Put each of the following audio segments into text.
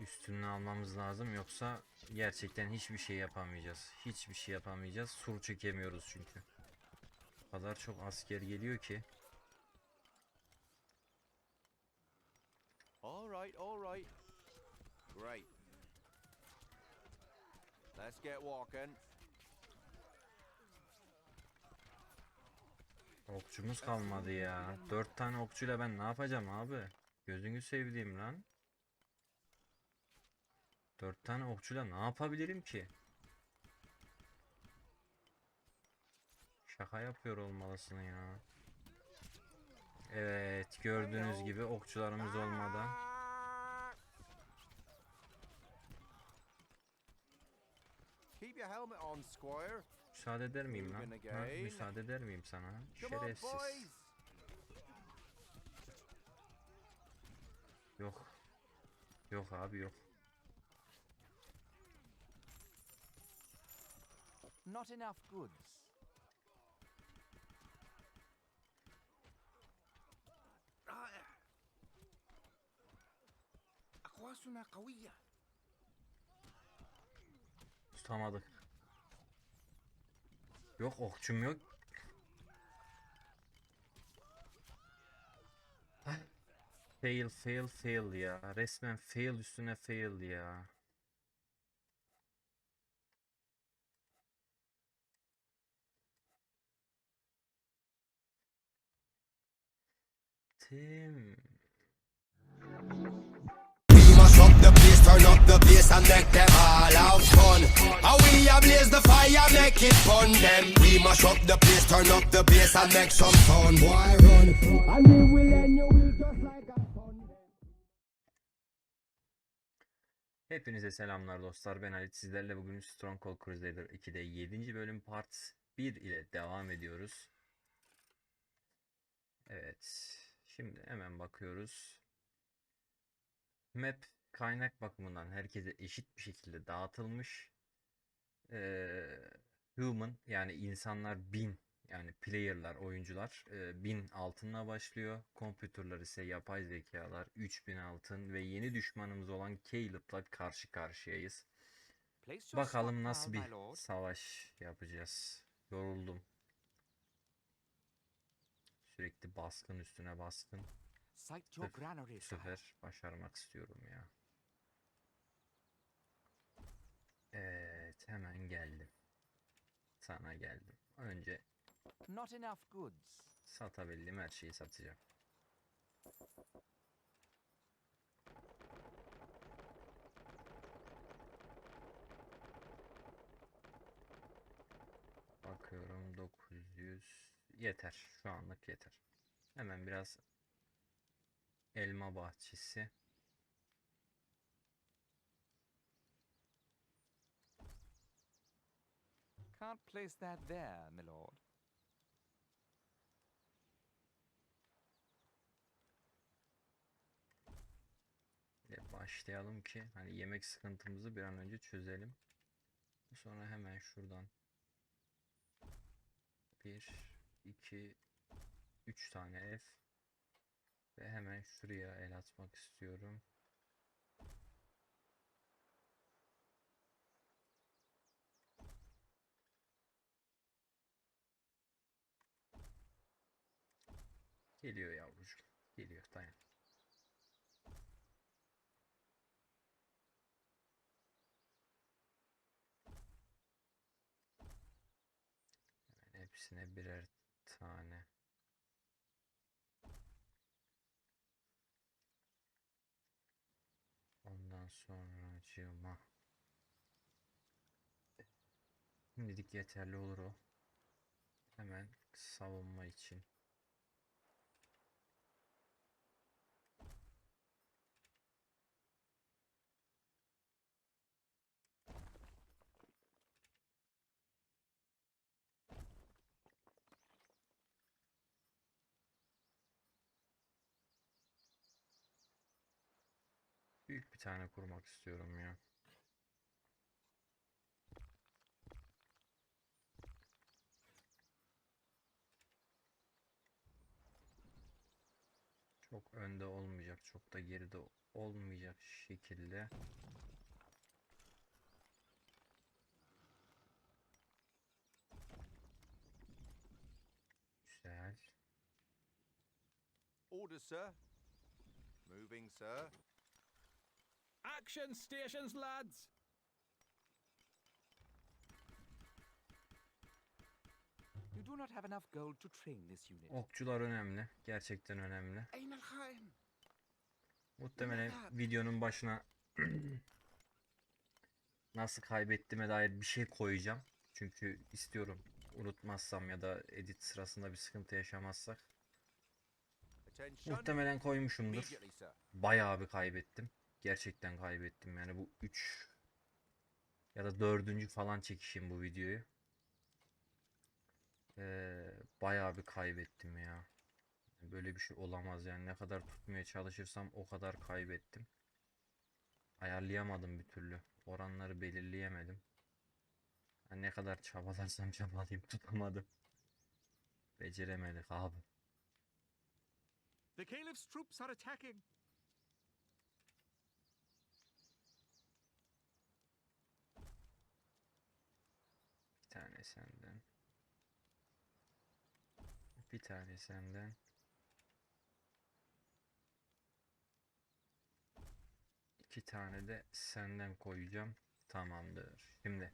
üstünlüğü almamız lazım yoksa gerçekten hiçbir şey yapamayacağız. Hiçbir şey yapamayacağız. Sur çekemiyoruz çünkü. O kadar çok asker geliyor ki. All right, all right. Great. Let's get walking. Okçumuz kalmadı ya. Dört tane okçuyla ben ne yapacağım abi? Gözünü sevdiğim lan. Dört tane okçuyla ne yapabilirim ki? Şaka yapıyor olmalısın ya. Evet gördüğünüz gibi okçularımız olmadan. Müsaade eder miyim lan? Ha, müsaade eder miyim sana? Şerefsiz. Yok. Yok abi yok. Not enough goods. أقواسنا قوية. Tutamadık. Yok okçum yok. Hah. Fail fail fail ya. Resmen fail üstüne fail ya. Sun. Hepinize selamlar dostlar. Ben Halit. Sizlerle bugün Stronghold Crusader 2'de 7. bölüm part 1 ile devam ediyoruz. Evet. Şimdi hemen bakıyoruz. Map kaynak bakımından herkese eşit bir şekilde dağıtılmış. Ee, human yani insanlar 1000 yani player'lar, oyuncular e, 1000 altınla başlıyor. Computer'lar ise yapay zekalar 3000 altın ve yeni düşmanımız olan Caleb'la karşı karşıyayız. Bakalım nasıl bir savaş yapacağız. Yoruldum. Sürekli baskın üstüne baskın. Bu sefer başarmak istiyorum ya. Evet, hemen geldim. Sana geldim. Önce Not enough goods. satabildiğim her şeyi satacağım. Bakıyorum 900 yeter. Şu anlık yeter. Hemen biraz elma bahçesi. Can't place that there, my lord. ile başlayalım ki hani yemek sıkıntımızı bir an önce çözelim. Sonra hemen şuradan 1 2 3 tane ev ve hemen şuraya el atmak istiyorum. Geliyor yavrucuğum. Geliyor dayan. Hemen hepsine birer tane. Ondan sonra cıma. Şimdilik yeterli olur o. Hemen savunma için. Büyük bir tane kurmak istiyorum ya. Çok önde olmayacak, çok da geride olmayacak şekilde. Güzel. Order, sir. Moving, sir. Action stations, lads! You do not have enough gold to train this unit. Okçular önemli. Gerçekten önemli. Al Muhtemelen videonun başına nasıl kaybettiğime dair bir şey koyacağım. Çünkü istiyorum unutmazsam ya da edit sırasında bir sıkıntı yaşamazsak. Muhtemelen koymuşumdur. Bayağı bir kaybettim. Gerçekten kaybettim. Yani bu 3 ya da 4. falan çekişim bu videoyu. Ee, bayağı bir kaybettim ya. Böyle bir şey olamaz yani. Ne kadar tutmaya çalışırsam o kadar kaybettim. Ayarlayamadım bir türlü. Oranları belirleyemedim. Yani ne kadar çabalarsam çabalayayım tutamadım. Beceremedik abi. The Caliph's troops are attacking. Tane senden. Bir tane senden. İki tane de senden koyacağım. Tamamdır. Şimdi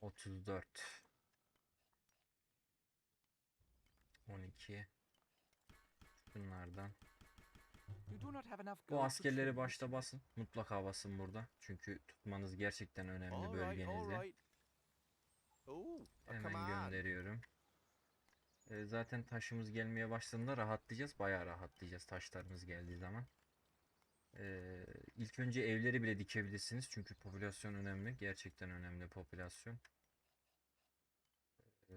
34 12 Bunlardan. Bu askerleri başta basın. Mutlaka basın burada. Çünkü tutmanız gerçekten önemli bölgenizde. Ooh, Hemen gönderiyorum. Ee, zaten taşımız gelmeye başladığında rahatlayacağız. Bayağı rahatlayacağız taşlarımız geldiği zaman. Ee, ilk önce evleri bile dikebilirsiniz. Çünkü popülasyon önemli. Gerçekten önemli popülasyon. Ee,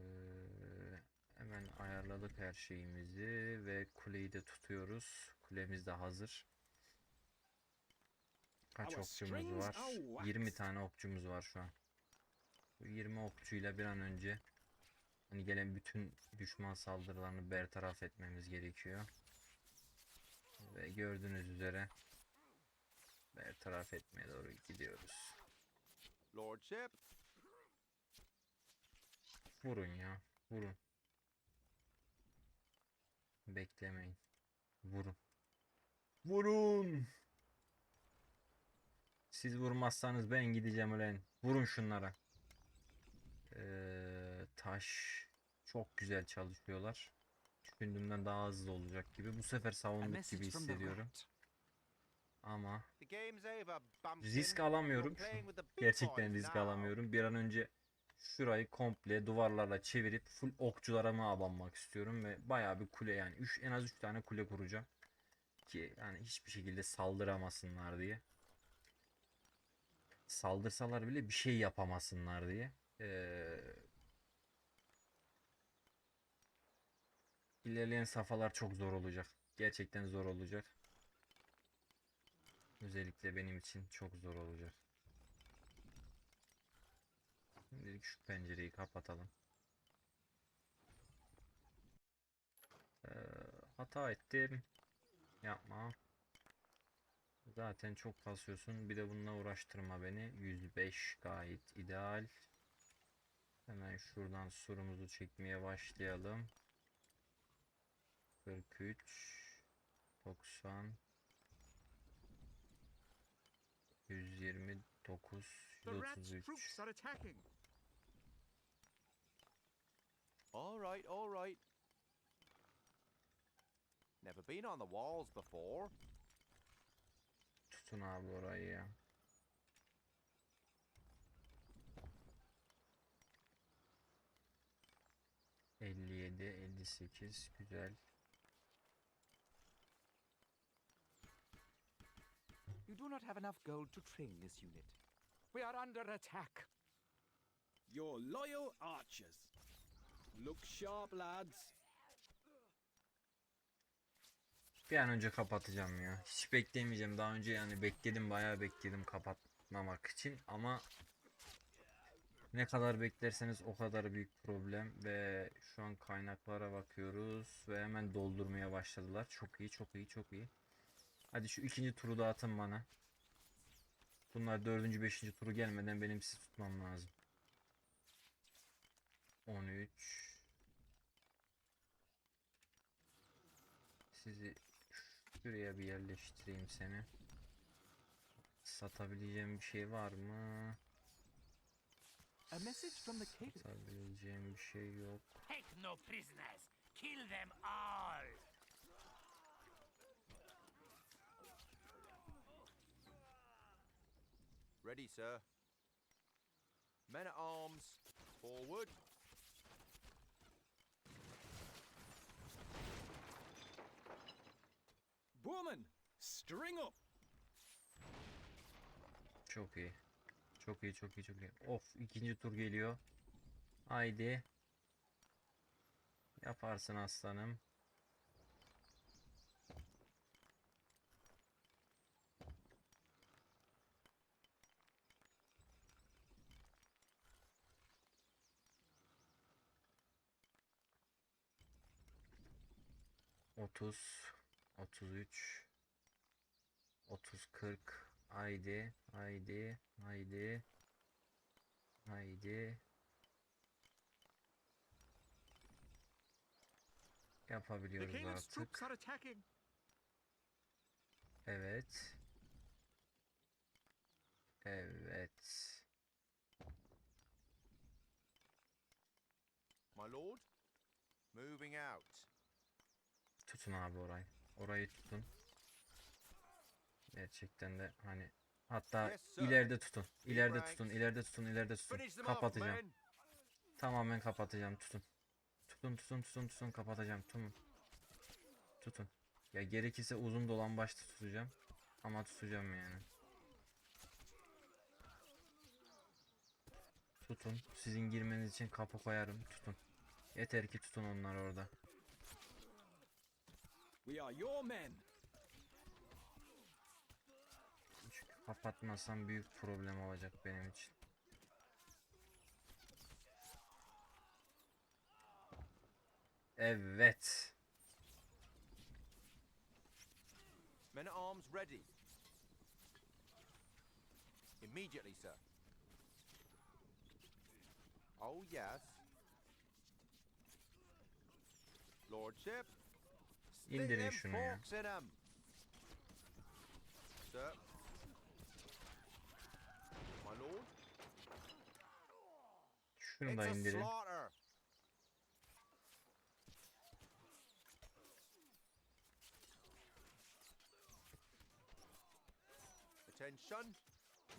hemen ayarladık her şeyimizi ve kuleyi de tutuyoruz. Kulemiz de hazır. Kaç okçumuz var? are 20 waxed. tane okçumuz var şu an. Bu 20 okçuyla bir an önce hani gelen bütün düşman saldırılarını bertaraf etmemiz gerekiyor. Ve gördüğünüz üzere bertaraf etmeye doğru gidiyoruz. Lordship. Vurun ya, vurun. Beklemeyin. Vurun. Vurun. Siz vurmazsanız ben gideceğim ulan. Vurun şunlara. Ee, taş çok güzel çalışıyorlar. Düşündüğümden daha hızlı olacak gibi. Bu sefer savunduk gibi hissediyorum. Ama risk alamıyorum. Gerçekten risk alamıyorum. Bir an önce şurayı komple duvarlarla çevirip full okçulara mı abanmak istiyorum ve bayağı bir kule yani üç, en az 3 tane kule kuracağım. Ki yani hiçbir şekilde saldıramasınlar diye. Saldırsalar bile bir şey yapamasınlar diye. Ee, ilerleyen safhalar çok zor olacak. Gerçekten zor olacak. Özellikle benim için çok zor olacak. Şimdilik şu pencereyi kapatalım. Ee, hata ettim. Yapma. Zaten çok kasıyorsun. Bir de bununla uğraştırma beni. 105 gayet ideal. Hemen şuradan surumuzu çekmeye başlayalım. 43 90 129 The rat's 133 troops are attacking. All right, all right. Never been on the walls before. Tutun abi orayı ya. Elli yedi, elli sekiz, güzel. You do not have enough gold to train this unit. We are under attack. Your loyal archers. Look sharp, lads. Bir an önce kapatacağım ya. Hiç beklemeyeceğim. Daha önce yani bekledim, bayağı bekledim kapatmamak için ama Ne kadar beklerseniz o kadar büyük problem ve şu an kaynaklara bakıyoruz ve hemen doldurmaya başladılar. Çok iyi, çok iyi, çok iyi. Hadi şu ikinci turu da atın bana. Bunlar dördüncü, beşinci turu gelmeden benim sizi tutmam lazım. 13 Sizi şuraya bir yerleştireyim seni. Satabileceğim bir şey var mı? A message from the caterer. Satabileceğim bir şey yok. Take no prisoners. Kill them all. Ready, sir. Men at arms, forward. Woman, string up. Çok iyi. Çok iyi, çok iyi, çok iyi. Of, ikinci tur geliyor. Haydi. Yaparsın aslanım. Otuz, otuz üç, otuz kırk. Haydi, haydi, haydi, haydi. The Yapabiliyoruz artık. are attacking. Evet. Evet. My lord. Moving out. Tutun abi orayı. Orayı tutun. Gerçekten de hani hatta ileride tutun. İleride tutun. ileride tutun. ileride tutun. Kapatacağım. men. Tamamen kapatacağım. Tutun. Tutun tutun tutun tutun kapatacağım. Tutun. Tutun. Ya gerekirse uzun dolan başta tutacağım. Ama tutacağım yani. Tutun. Sizin girmeniz için kapı koyarım. Tutun. Yeter ki tutun onlar orada. We are your men. Çünkü kapatmasam büyük problem olacak benim için. Evet. Men at arms ready. Immediately, sir. Oh, yes. Lordship. Stick İndirin şunu ya. Sir. A slaughter. Attention.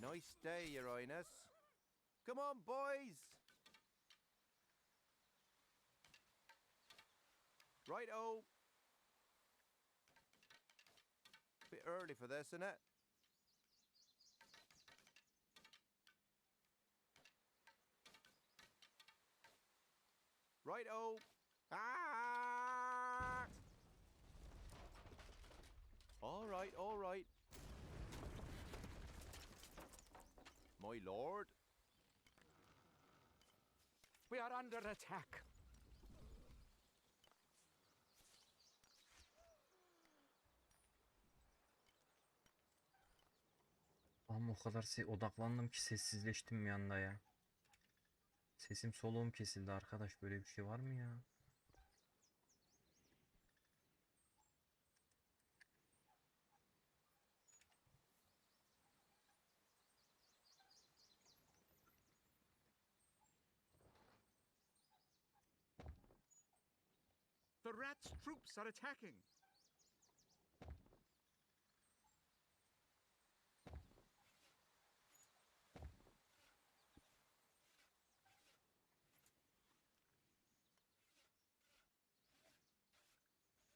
Nice day, Your Highness. Come on, boys. Righto. Bit early for this, isn't it? Righto. Ah! All right, all right. My lord. We are under attack. Ama o kadar odaklandım ki sessizleştim bir anda ya. Sesim soluğum kesildi arkadaş böyle bir şey var mı ya? The rats' troops are attacking.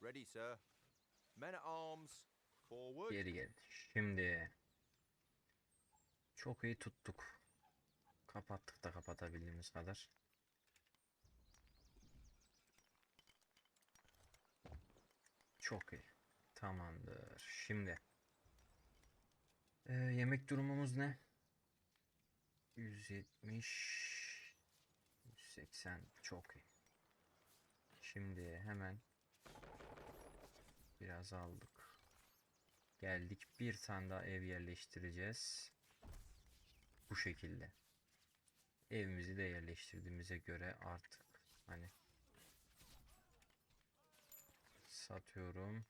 Ready, sir. Men at arms. Forward. Geri gel. Şimdi çok iyi tuttuk. Kapattık da kapatabildiğimiz kadar. Çok iyi. Tamamdır. Şimdi Ee, yemek durumumuz ne? 170 280 çok iyi. Şimdi hemen biraz aldık. Geldik bir tane daha ev yerleştireceğiz. Bu şekilde. Evimizi de yerleştirdiğimize göre artık hani satıyorum.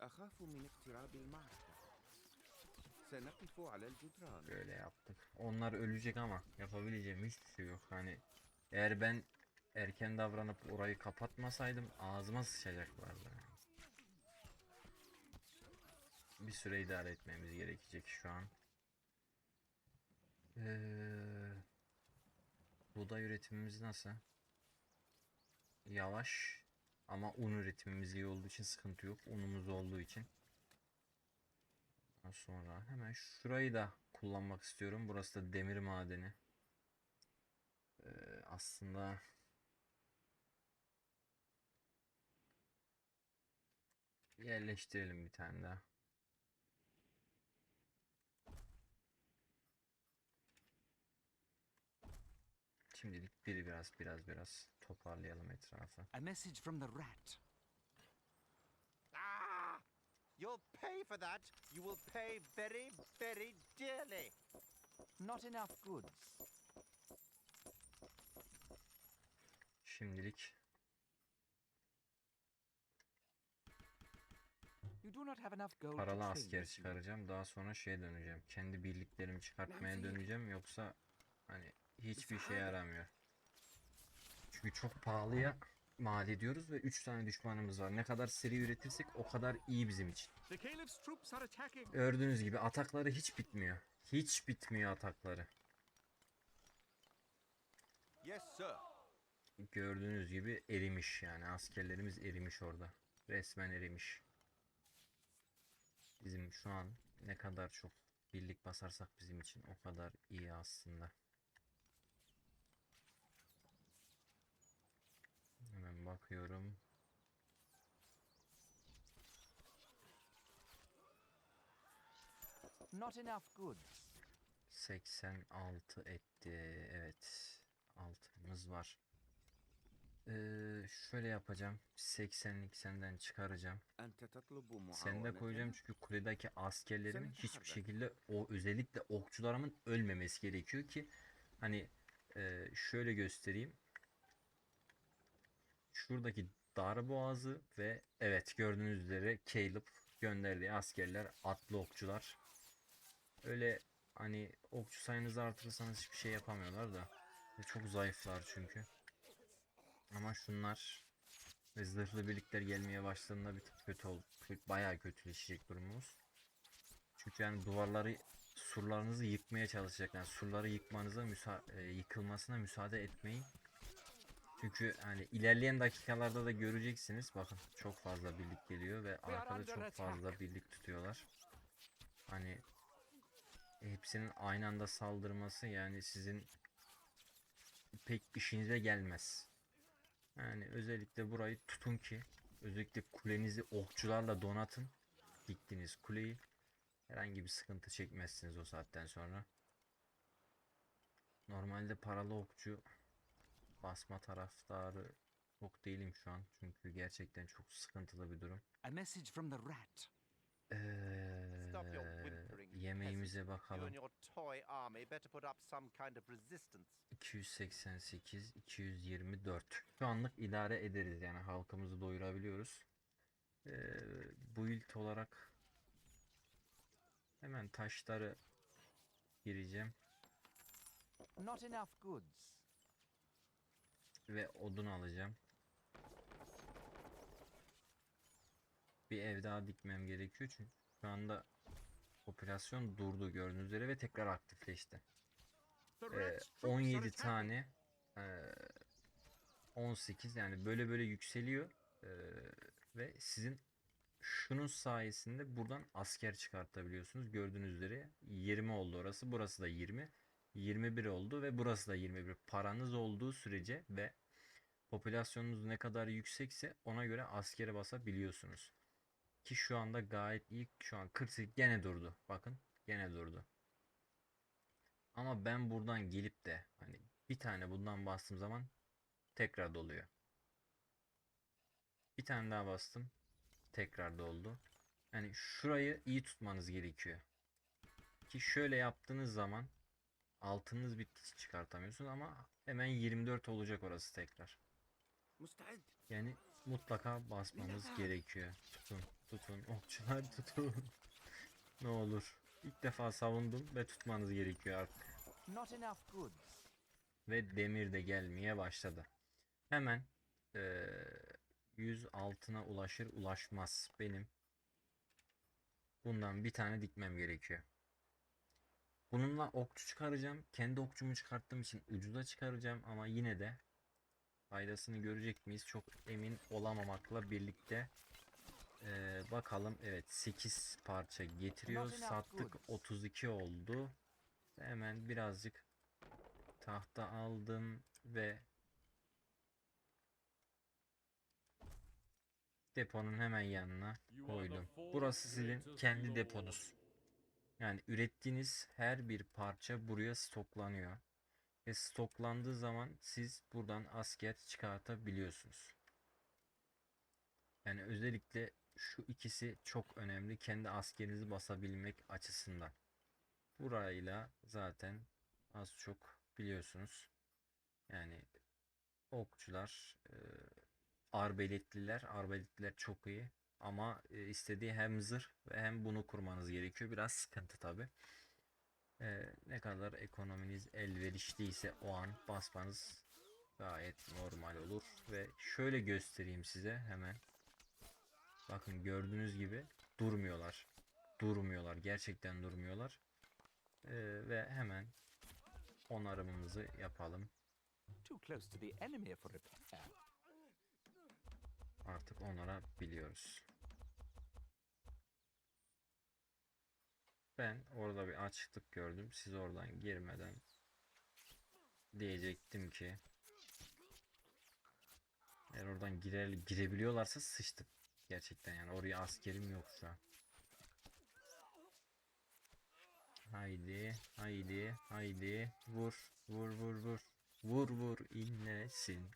أخاف من اقتراب المعركة سنقف على الجدران Böyle yaptık. Onlar ölecek ama yapabileceğim hiçbir şey yok. Hani eğer ben erken davranıp orayı kapatmasaydım ağzıma sıçacaklardı. Bir süre idare etmemiz gerekecek şu an. Ee, buğday üretimimiz nasıl? Yavaş ama un üretimimiz iyi olduğu için sıkıntı yok. Unumuz olduğu için. Daha sonra hemen şurayı da kullanmak istiyorum. Burası da demir madeni. Ee, aslında yerleştirelim bir tane daha. Şimdilik biri biraz biraz biraz toparlayalım etrafı. A message from the rat. You'll pay for that. You will pay very, very dearly. Not enough goods. Şimdilik You do not have enough gold to paralı asker çıkaracağım. Daha sonra şeye döneceğim. Kendi birliklerimi çıkartmaya döneceğim. Yoksa hani hiçbir şeye yaramıyor. Çünkü çok pahalıya mal ediyoruz ve 3 tane düşmanımız var. Ne kadar seri üretirsek o kadar iyi bizim için. Gördüğünüz gibi atakları hiç bitmiyor. Hiç bitmiyor atakları. Yes, sir. Gördüğünüz gibi erimiş yani askerlerimiz erimiş orada. Resmen erimiş. Bizim şu an ne kadar çok birlik basarsak bizim için o kadar iyi aslında. Hemen bakıyorum. Not enough goods. 86 etti. Evet. Altımız var. Ee, şöyle yapacağım. 80'lik senden çıkaracağım. Seni de koyacağım çünkü kuledeki askerlerin hiçbir şekilde o özellikle okçularımın ölmemesi gerekiyor ki hani e, şöyle göstereyim. Şuradaki darboğazı ve evet gördüğünüz üzere Caleb gönderdiği askerler atlı okçular. Öyle hani okçu sayınızı artırırsanız hiçbir şey yapamıyorlar da. Ve çok zayıflar çünkü. Ama şunlar ve zırhlı birlikler gelmeye başladığında bir tık kötü ol, kö- bayağı kötüleşecek durumumuz. Çünkü yani duvarları, surlarınızı yıkmaya çalışacaklar. Yani surları yıkmanıza müsa e, yıkılmasına müsaade etmeyin. Çünkü hani ilerleyen dakikalarda da göreceksiniz. Bakın çok fazla birlik geliyor ve arkada çok fazla birlik tutuyorlar. Hani hepsinin aynı anda saldırması yani sizin pek işinize gelmez. Yani özellikle burayı tutun ki özellikle kulenizi okçularla donatın. Diktiğiniz kuleyi herhangi bir sıkıntı çekmezsiniz o saatten sonra. Normalde paralı okçu basma taraftarı çok değilim şu an. Çünkü gerçekten çok sıkıntılı bir durum. A message from the rat. Ee, yemeğimize bakalım. and your toy army better put up some kind of resistance. 288, 224. Şu anlık idare ederiz yani halkımızı doyurabiliyoruz. Ee, build olarak hemen taşları gireceğim Not enough goods. Ve odun alacağım. Bir ev daha dikmem gerekiyor çünkü şu anda popülasyon durdu gördüğünüz üzere ve tekrar aktifleşti. Ee, Rat's troops are 17 attacking. tane ee, 18 yani böyle böyle yükseliyor Ee, ve sizin şunun sayesinde buradan asker çıkartabiliyorsunuz. Gördüğünüz üzere 20 oldu orası. Burası da 20. 21 oldu ve burası da 21. Paranız olduğu sürece ve popülasyonunuz ne kadar yüksekse ona göre askere basabiliyorsunuz. Ki şu anda gayet iyi. Şu an 48 gene durdu. Bakın gene durdu. Ama ben buradan gelip de hani bir tane bundan bastığım zaman tekrar doluyor. Bir tane daha bastım. Tekrar doldu. Yani şurayı iyi tutmanız gerekiyor. Ki şöyle yaptığınız zaman Altınız bitti çıkartamıyorsun ama hemen 24 olacak orası tekrar. Yani mutlaka basmamız gerekiyor. Tutun, tutun, okçular tutun. ne olur. İlk defa savundum ve tutmanız gerekiyor artık. Ve demir de gelmeye başladı. Hemen e, 100 altına ulaşır ulaşmaz benim bundan bir tane dikmem gerekiyor. Bununla okçu çıkaracağım. Kendi okçumu çıkarttığım için ucuza çıkaracağım ama yine de faydasını görecek miyiz? Çok emin olamamakla birlikte eee, bakalım. Evet 8 parça getiriyor. Sattık goods. 32 oldu. Hemen birazcık tahta aldım ve deponun hemen yanına koydum. Burası sizin kendi deponuz. Yani ürettiğiniz her bir parça buraya stoklanıyor. Ve stoklandığı zaman siz buradan asker çıkartabiliyorsunuz. Yani özellikle şu ikisi çok önemli kendi askerinizi basabilmek açısından. Burayla zaten az çok biliyorsunuz. Yani okçular, e, arbeletliler, arbeletliler çok iyi. Ama e, istediği hem zırh ve hem bunu kurmanız gerekiyor. Biraz sıkıntı tabi. ne kadar ekonominiz elverişliyse o an basmanız gayet normal olur. Ve şöyle göstereyim size hemen. Bakın gördüğünüz gibi durmuyorlar. Durmuyorlar. Gerçekten durmuyorlar. Ee, ve hemen onarımımızı yapalım. Too close to the enemy for repair. Artık onarabiliyoruz. Ben orada bir açıklık gördüm. Siz oradan girmeden diyecektim ki eğer oradan girer, girebiliyorlarsa sıçtık. Gerçekten yani oraya askerim yok şu an. Haydi, haydi, haydi. Vur, vur, vur, vur. Vur, vur, inlesin.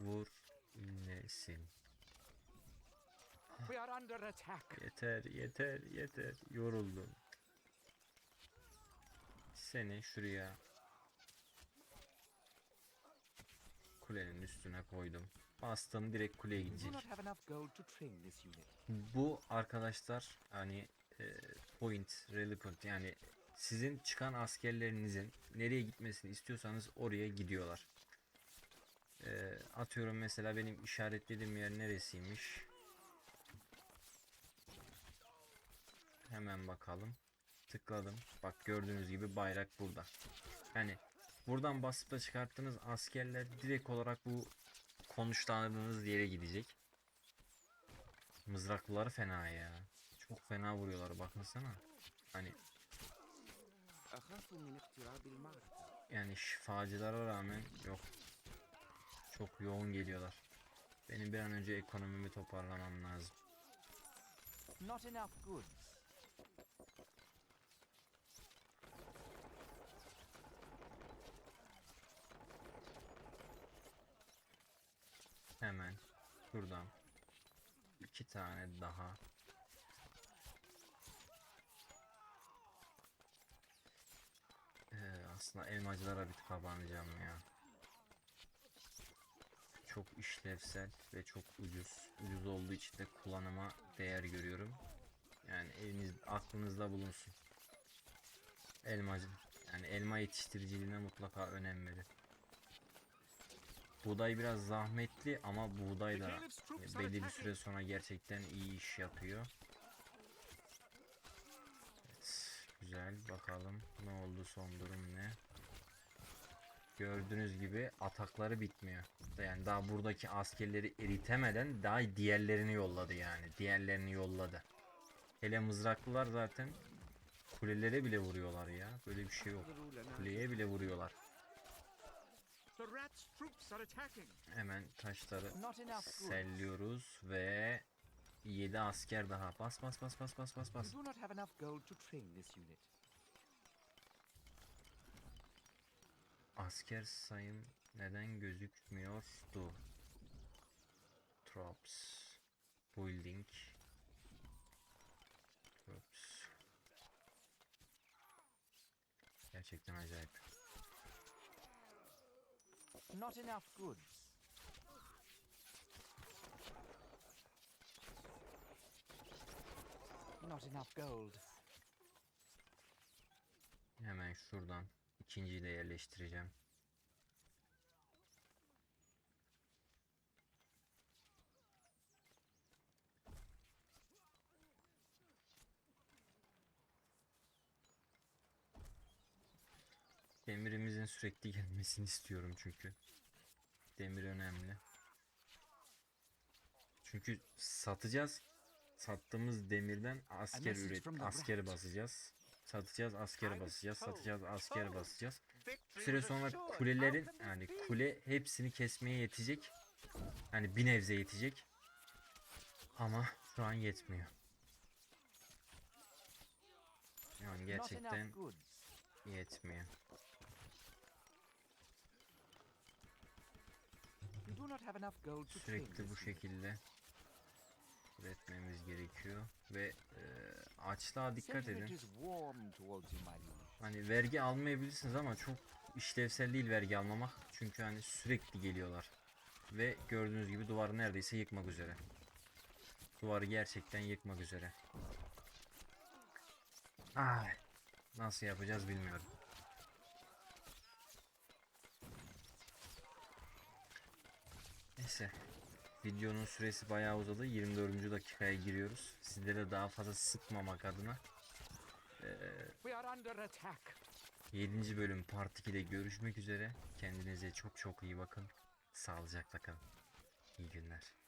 Vur, inlesin. We are under attack. Yeter, yeter, yeter. Yoruldum. Seni şuraya kulenin üstüne koydum. Bastım direkt kuleye gidecek. Bu arkadaşlar hani e, point, rally point yani sizin çıkan askerlerinizin nereye gitmesini istiyorsanız oraya gidiyorlar. E, atıyorum mesela benim işaretlediğim yer neresiymiş? Hemen bakalım. Tıkladım. Bak gördüğünüz gibi bayrak burada. Yani buradan basıp da çıkarttığınız askerler direkt olarak bu konuşlandığınız yere gidecek. Mızraklılar fena ya. Çok fena vuruyorlar bakmasana. Hani yani şifacılara rağmen yok. Çok yoğun geliyorlar. Benim bir an önce ekonomimi toparlamam lazım. Not enough goods. Hemen şuradan iki tane daha Ee, aslında elmacılara bir kapanacağım ya. Çok işlevsel ve çok ucuz. Ucuz olduğu için de kullanıma değer görüyorum. Yani eliniz aklınızda bulunsun. Elmacı. Yani elma yetiştiriciliğine mutlaka önem verin. Buğday biraz zahmetli ama buğday da e, belli bir süre sonra gerçekten iyi iş yapıyor. Evet, güzel bakalım ne oldu son durum ne. Gördüğünüz gibi atakları bitmiyor. Yani daha buradaki askerleri eritemeden daha diğerlerini yolladı yani. Diğerlerini yolladı. Hele mızraklılar zaten kulelere bile vuruyorlar ya. Böyle bir şey yok. Kuleye bile vuruyorlar. Hemen taşları selliyoruz ve 7 asker daha. Bas bas bas bas bas bas bas. We do not have enough gold to train this unit. Asker sayım neden gözükmüyordu? Troops. Building. Troops. Gerçekten acayip. Not enough goods. Not enough gold. Hemen şuradan ikinciyi de yerleştireceğim. Demirimizin sürekli gelmesini istiyorum çünkü. Demir önemli. Çünkü satacağız. Sattığımız demirden asker üret askeri basacağız. Satacağız, askeri basacağız. Satacağız, askeri basacağız. Bir süre sonra kulelerin yani kule hepsini kesmeye yetecek. Hani bir nebze yetecek. Ama şu an yetmiyor. Yani gerçekten yetmiyor. We do not have enough gold to train Sürekli bu şekilde üretmemiz gerekiyor ve e, açlığa dikkat edin. Hani vergi almayabilirsiniz ama çok işlevsel değil vergi almamak. Çünkü hani sürekli geliyorlar. Ve gördüğünüz gibi duvarı neredeyse yıkmak üzere. Duvarı gerçekten yıkmak üzere. Ay, nasıl yapacağız bilmiyorum. Neyse. Videonun süresi bayağı uzadı. 24. dakikaya giriyoruz. Sizlere daha fazla sıkmamak adına. Attack. 7. bölüm Part 2'de görüşmek üzere. Kendinize çok çok iyi bakın. Sağlıcakla kalın. İyi günler.